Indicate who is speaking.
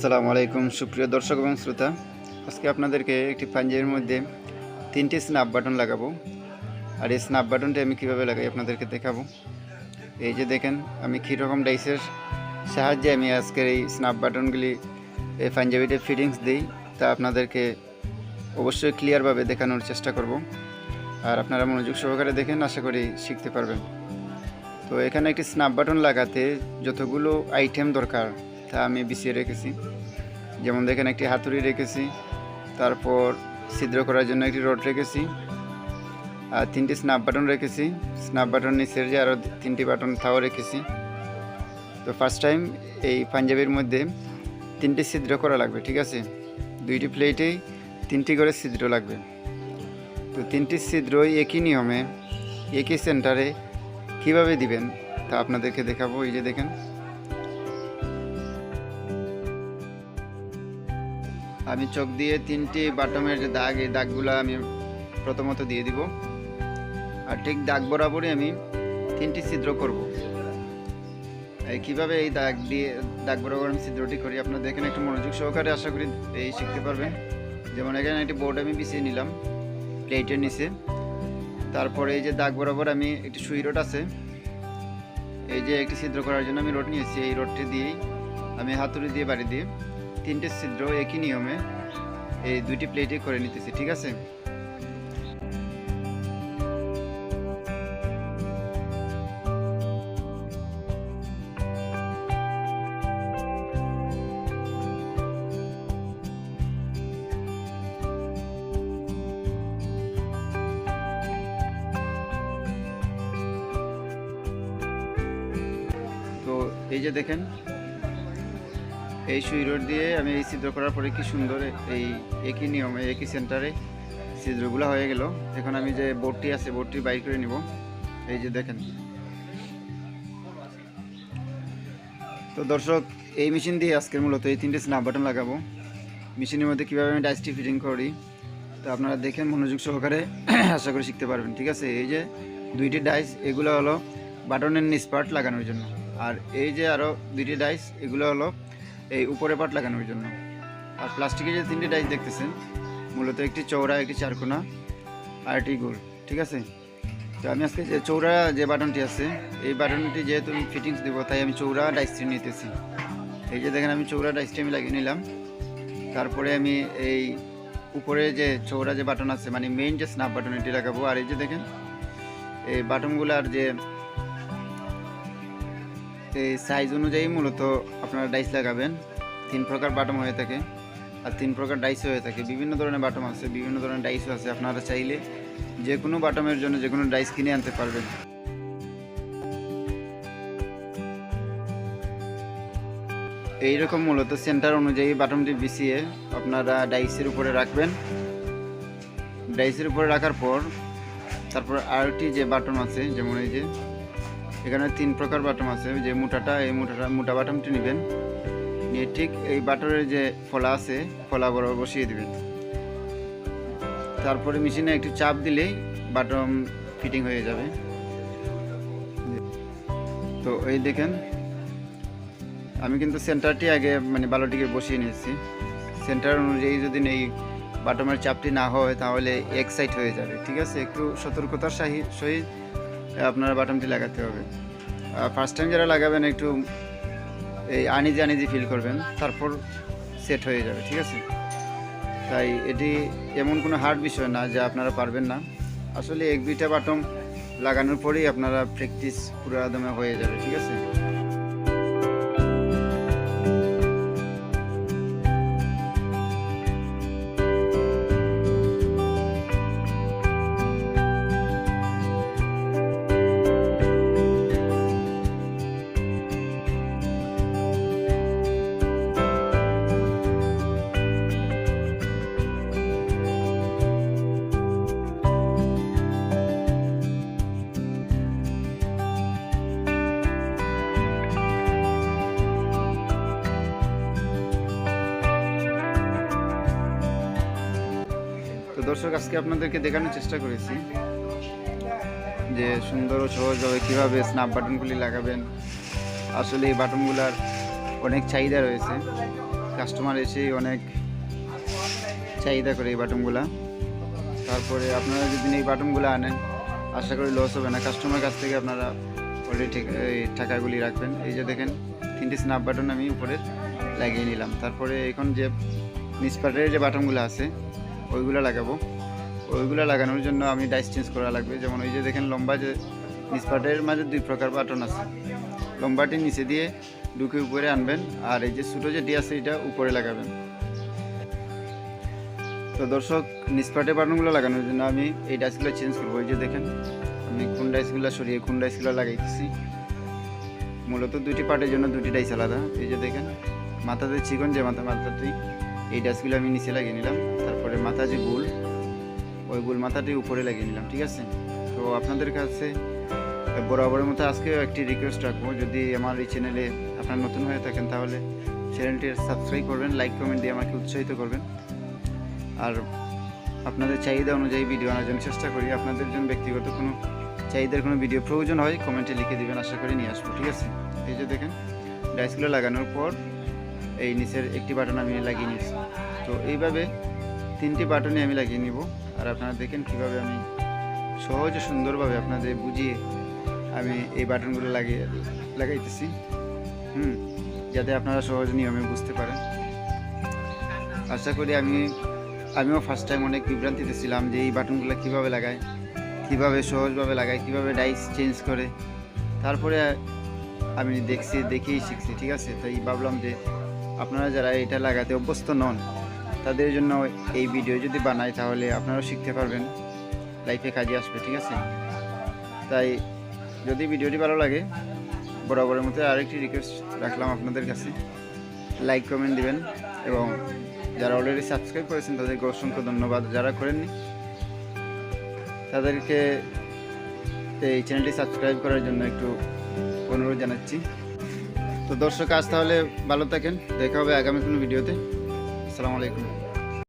Speaker 1: আসসালামু আলাইকুম, সুপ্রিয় দর্শক এবং শ্রোতা। আজকে আপনাদেরকে একটি পাঞ্জাবির মধ্যে তিনটি স্ন্যাপ বাটন লাগাবো। আর এই স্ন্যাপ বাটনটি আমি কীভাবে লাগাই আপনাদেরকে দেখাবো। এই যে দেখেন, আমি কীরকম ডাইসের সাহায্যে আমি আজকের এই স্ন্যাপ বাটনগুলি এই পাঞ্জাবিতে ফিটিংস দিই, তা আপনাদেরকে অবশ্যই ক্লিয়ারভাবে দেখানোর চেষ্টা করব। আর আপনারা মনোযোগ সহকারে দেখেন, আশা করি শিখতে পারবেন। তো এখানে একটি স্ন্যাপ বাটন লাগাতে যতগুলো আইটেম দরকার তা আমি বিছিয়ে রেখেছি। যেমন দেখেন একটি হাতুড়ি রেখেছি, তারপর ছিদ্র করার জন্য একটি রড রেখেছি, আর তিনটি স্ন্যাপ বাটন রেখেছি। স্ন্যাপ বাটন নিচের যে আরও তিনটি বাটন, তাও রেখেছি। তো ফার্স্ট টাইম এই পাঞ্জাবির মধ্যে তিনটি ছিদ্র করা লাগবে, ঠিক আছে? দুইটি প্লেটেই তিনটি করে ছিদ্র লাগবে। তো তিনটি ছিদ্রই একই নিয়মে, একই সেন্টারে কীভাবে দিবেন, তা আপনাদেরকে দেখাবো। এই যে দেখেন আমি চোখ দিয়ে তিনটি বাটমের যে দাগ, এই দাগগুলো আমি প্রথমত দিয়ে দিব। আর ঠিক দাগ বরাবরই আমি তিনটি ছিদ্র করব। এই কীভাবে এই দাগ দিয়ে, দাগ বরাবর আমি ছিদ্রটি করি? আপনারা দেখেন একটু মনোযোগ সহকারে আশা করি এই শিখতে পারবেন। যেমন এখানে একটি বোর্ড আমি বিছিয়ে নিলাম প্লেটের নিচে। তারপরে এই যে দাগ বরাবর আমি একটি সুই রড আছে, এই যে একটি ছিদ্র করার জন্য আমি রড নিয়েছি। এই রডটি দিয়েই আমি হাতুড়ি দিয়ে বাড়ি দিয়ে তিনটে ছিদ্র একই নিয়মে এই দুইটি প্লেটে করে নিতেছি, ঠিক আছে? তো এই যে দেখেন এই সুই রড দিয়ে আমি এই ছিদ্র করার পরে কি সুন্দর এই একই নিয়মে, একই সেন্টারে ছিদ্রগুলো হয়ে গেল। এখন আমি যে বোর্ডটি আছে বোর্ডটি বাইর করে নিব। এই যে দেখেন। তো দর্শক, এই মেশিন দিয়ে আজকের মূলত এই তিনটে স্ন্যাপ বাটন লাগাবো। মেশিনের মধ্যে কীভাবে আমি ডাইসটি ফিটিং করি, তো আপনারা দেখেন মনোযোগ সহকারে আশা করি শিখতে পারবেন। ঠিক আছে? এই যে দুইটি ডাইস এগুলো হলো বাটনের নিচ পার্ট লাগানোর জন্য। আর এই যে আরও দুইটি ডাইস এগুলো হলো এই উপরে পাট লাগানোর জন্য। আর প্লাস্টিকের যে তিনটে ডাইস দেখতেছেন, মূলত একটি চৌড়া একটি চারকোনা, আর একটি গোল, ঠিক আছে? তো আমি আজকে যে চৌড়া যে বাটনটি আছে, এই বাটনটি যেহেতু আমি ফিটিংস দেবো, তাই আমি চৌড়া ডাইসটি নিতেছি। এই যে দেখেন, আমি চৌড়া ডাইসটি আমি লাগিয়ে নিলাম। তারপরে আমি এই উপরে যে চৌড়া যে বাটন আছে মানে মেইন যে স্ন্যাপ বাটন এটি লাগাবো, আর এই যে দেখেন, এই বাটনগুলো আর যে এই সাইজ অনুযায়ী মূলত আপনারা ডাইস লাগাবেন। তিন প্রকার বাটম হয়ে থাকে আর তিন প্রকার ডাইসও হয়ে থাকে। বিভিন্ন ধরনের বাটম আছে, বিভিন্ন ধরনের ডাইসও আছে। আপনারা চাইলে যে কোনো বাটমের জন্য যে কোনো ডাইস কিনে আনতে পারবেন। এইরকম মূলত সেন্টার অনুযায়ী বাটনটি বিছিয়ে আপনারা ডাইসের উপরে রাখবেন। ডাইসের উপরে রাখার পর তারপর আরেকটি যে বাটন আছে, যেমন এই যে এখানে তিন প্রকার বাটম আছে যে মোটাটা এই মোটাটা মোটা বাটমটি নেবেন। নিয়ে ঠিক এই বাটনের যে ফলা আছে, ফলা বরাবর বসিয়ে দিবেন। তারপরে মেশিনে একটু চাপ দিলেই বাটম ফিটিং হয়ে যাবে। তো এই দেখেন, আমি কিন্তু সেন্টারটি আগে মানে বালোটিকে বসিয়ে নিয়েছি। সেন্টার অনুযায়ী যদি এই বাটমের চাপটি না হয়, তাহলে এক সাইড হয়ে যাবে, ঠিক আছে? একটু সতর্কতার সহিত আপনার বাটনটি লাগাতে হবে। ফার্স্ট টাইম যারা লাগাবেন একটু এই আনিজি আনিজি ফিল করবেন, তারপর সেট হয়ে যাবে, ঠিক আছে? তাই এটি এমন কোনো হার্ড বিষয় না যা আপনারা পারবেন না। আসলে এক দুইটা বাটন লাগানোর পরেই আপনারা প্র্যাকটিস পুরো একদমে হয়ে যাবে, ঠিক আছে? দর্শক, আজকে আপনাদেরকে দেখানোর চেষ্টা করেছি যে সুন্দর ও সহজভাবে কীভাবে স্ন্যাপ বাটনগুলি লাগাবেন। আসলে এই বাটনগুলার অনেক চাহিদা রয়েছে। কাস্টমার এসে অনেক চাহিদা করে এই বাটনগুলা তারপরে আপনারা যদি এই বাটনগুলো আনেন, আশা করি লস হবে না। কাস্টমার কাছ থেকে আপনারা অলরেডি টাকাগুলি রাখবেন। এই যে দেখেন, তিনটি স্ন্যাপ বাটন আমি উপরে লাগিয়ে নিলাম। তারপরে এখন যে নিসপাটের যে বাটনগুলো আছে ওইগুলো লাগাবো। ওইগুলো লাগানোর জন্য আমি ডাইস চেঞ্জ করা লাগবে। যেমন ওই যে দেখেন লম্বা যে নিসপাটের মাঝে দুই প্রকার বাটন আছে। লম্বাটি নিচে দিয়ে ঢুকে উপরে আনবেন আর এই যে ছোটো যেটি আছে এটা উপরে লাগাবেন। তো দর্শক নিসপাটের বাটনগুলো লাগানোর জন্য আমি এই ডাইসগুলো চেঞ্জ করব। এই যে দেখেন, আমি কোন ডাইসগুলো সরিয়ে কোন ডাইসগুলো লাগাইতেছি। মূলত দুটি পার্টের জন্য দুটি ডাইস আলাদা। এই যে দেখেন, মাথাতে চিকন যে মাথা মাথাটি এই ডাইসগুলো আমি নিচে লাগিয়ে নিলাম। তারপরে মাথা যে গোল ওই গোল মাথাটি উপরে লাগিয়ে নিলাম, ঠিক আছে? তো আপনাদের কাছে বরাবরের মতো আজকেও একটি রিকোয়েস্ট রাখব, যদি আমার এই চ্যানেলে আপনার নতুন হয়ে থাকেন, তাহলে চ্যানেলটি সাবস্ক্রাইব করবেন লাইক কমেন্ট দিয়ে আমাকে উৎসাহিত করবেন। আর আপনাদের চাহিদা অনুযায়ী ভিডিও আনার জন্য চেষ্টা করি। আপনাদের জন্য ব্যক্তিগত কোনো চাহিদার কোনো ভিডিও প্রয়োজন হয় কমেন্টে লিখে দিবেন, আশা করি নিয়ে আসব, ঠিক আছে? এই যে দেখেন ডাইসগুলো লাগানোর পর এই নিচের একটি বাটন আমি লাগিয়ে নিয়েছি। তো এইভাবে তিনটি বাটনই আমি লাগিয়ে নিব। আর আপনারা দেখেন কীভাবে আমি সহজ সুন্দরভাবে আপনাদের বুঝিয়ে আমি এই বাটনগুলো লাগিয়ে, লাগাইতেছি। হুম, যাতে আপনারা সহজ নিয়মে বুঝতে পারেন। আশা করি আমি, আমিও ফার্স্ট টাইম অনেক বিভ্রান্তিতে ছিলাম যে এই বাটনগুলো কীভাবে লাগায়, কীভাবে সহজভাবে লাগায়, কীভাবে ডাইস চেঞ্জ করে। তারপরে আমি দেখছি, দেখেই শিখছি, ঠিক আছে? তাই ভাবলাম যে আপনারা যারা এটা লাগাতে অভ্যস্ত নন তাদের জন্য এই ভিডিও যদি বানাই, তাহলে আপনারাও শিখতে পারবেন। লাইফে কাজে আসবে, ঠিক আছে? তাই যদি ভিডিওটি ভালো লাগে, বরাবরের মতো আরেকটি রিকোয়েস্ট রাখলাম আপনাদের কাছে। লাইক কমেন্ট দিবেন এবং যারা অলরেডি সাবস্ক্রাইব করেছেন, তাদেরকে অসংখ্য ধন্যবাদ। যারা করেননি, তাদেরকে এই চ্যানেলটি সাবস্ক্রাইব করার জন্য একটু অনুরোধ জানাচ্ছি। তো দর্শক, আজ তাহলে ভালো থাকেন। দেখা হবে আগামী কোনো ভিডিওতে আসসালামু আলাইকুম।